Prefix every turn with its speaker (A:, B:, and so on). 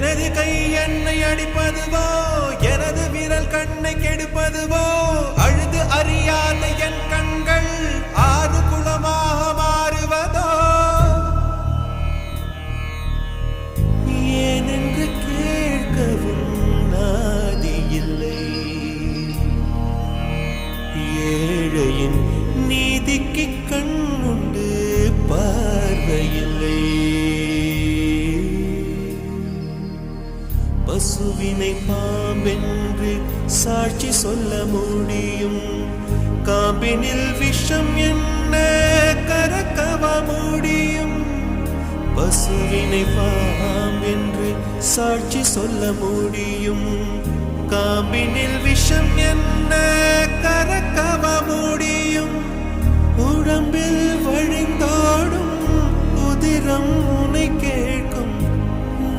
A: எனது கை என்னை அடிப்பதுவோ? எனது விரல் கண்ணை கெடுப்பதுவோ? அழுது அறியாத என் கண்கள் ஆறு குளமாக மாறுவதோ? ஏனென்று கேட்கவும் நாதி இல்லை. ஏழையின் நீதிக்கு கண்ணுண்டு பார்வையில். பசுவினை பாம்பென்று சாட்சி சொல்ல முடியும். காம்பினில் விஷம் என்ன கரக்கவ முடியும். பசுவினை பாம்பென்று சாட்சி சொல்ல முடியும். காம்பினில் விஷம் என்ன